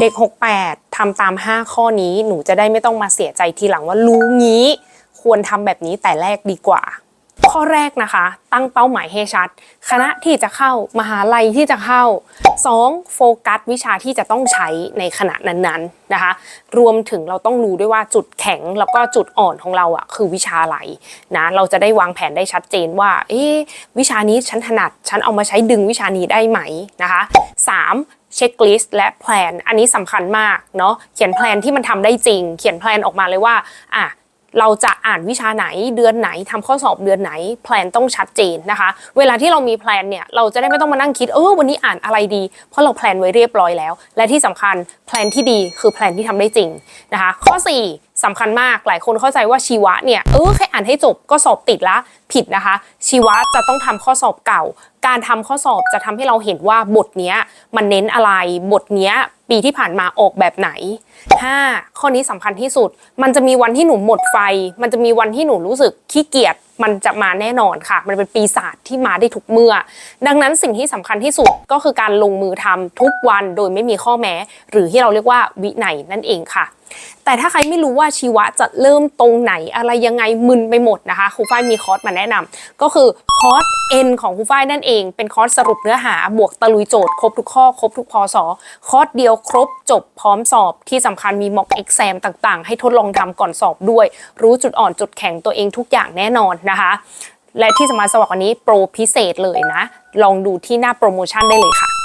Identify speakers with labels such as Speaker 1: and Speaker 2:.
Speaker 1: เด็ก 68ทำตาม 5 ข้อนี้หนูจะได้ไม่ต้องมาเสียใจทีหลังว่ารู้งี้ ควรทำแบบนี้แต่แรกดีกว่า ข้อแรกนะคะ ตั้งเป้าหมายให้ชัด คณะที่จะเข้ามหาลัยที่จะเข้า 2. โฟกัสวิชาที่จะต้องใช้ในขณะนั้นๆนะคะ รวมถึงเราต้องรู้ด้วยว่าจุดแข็งแล้วก็จุดอ่อนของเราอะคือวิชาอะไรนะเราจะได้วางแผนได้ชัดเจนว่าเอ๊วิชานี้ฉันถนัดฉันเอามาใช้ดึงวิชานี้ได้ไหมนะคะ 3. เช็คลิสต์และแพลน อันนี้สำคัญมากเนาะ เขียนแพลนที่มันทำได้จริง เขียนแพลนออกมาเลยว่า อะ เราจะอ่านวิชาไหนเดือนไหนทำข้อสอบเดือนไหน แพลนต้องชัดเจนนะคะ เวลาที่เรามีแพลนเนี่ยเราจะได้ไม่ต้องมานั่งคิดเออวันนี้อ่านอะไรดี เพราะเราแพลนไว้เรียบร้อยแล้ว และที่สำคัญแพลนที่ดีคือแพลนที่ทำได้จริงนะคะ ข้อ 4 สำคัญมากหลายคนเข้าใจว่าชีวะเนี่ยเออแค่อ่านให้จบก็สอบติดละผิดนะคะ ชีวะจะต้องทำข้อสอบเก่า การทำข้อสอบจะทำให้เราเห็นว่าบทเนี้ยมันเน้นอะไรบทเนี้ยปีที่ผ่านมาออกแบบไหน 5. ข้อนี้สำคัญที่สุด มันจะมีวันที่หนูหมดไฟ มันจะมีวันที่หนูรู้สึกขี้เกียจมันจะมาแน่นอนค่ะ มันเป็นปีศาจที่มาได้ทุกเมื่อ ดังนั้นสิ่งที่สำคัญที่สุดก็คือการลงมือทำทุกวันโดยไม่มีข้อแม้ หรือที่เราเรียกว่าวินัยนั่นเองค่ะ แต่ถ้าใครไม่รู้ว่าชีวะจะเริ่มตรงไหนอะไรยังไงมึนไปหมดนะคะครูฝ้ายมีคอร์สมาแนะนำก็คือคอร์ส N ของครูฝ้ายนั่นเอง เป็นคอร์สสรุปเนื้อหาบวกตะลุยโจทย์ครบทุกข้อ ครบทุกพศคอร์สเดียวครบจบพร้อมสอบที่สำคัญมี mock exam ต่างๆ ให้ทดลองทำก่อนสอบด้วย รู้จุดอ่อนจุดแข็งตัวเองทุกอย่างแน่นอนนะคะ และที่สมาสมัครวันนี้โปรพิเศษเลยนะ ลองดูที่หน้าโปรโมชั่นได้เลยค่ะ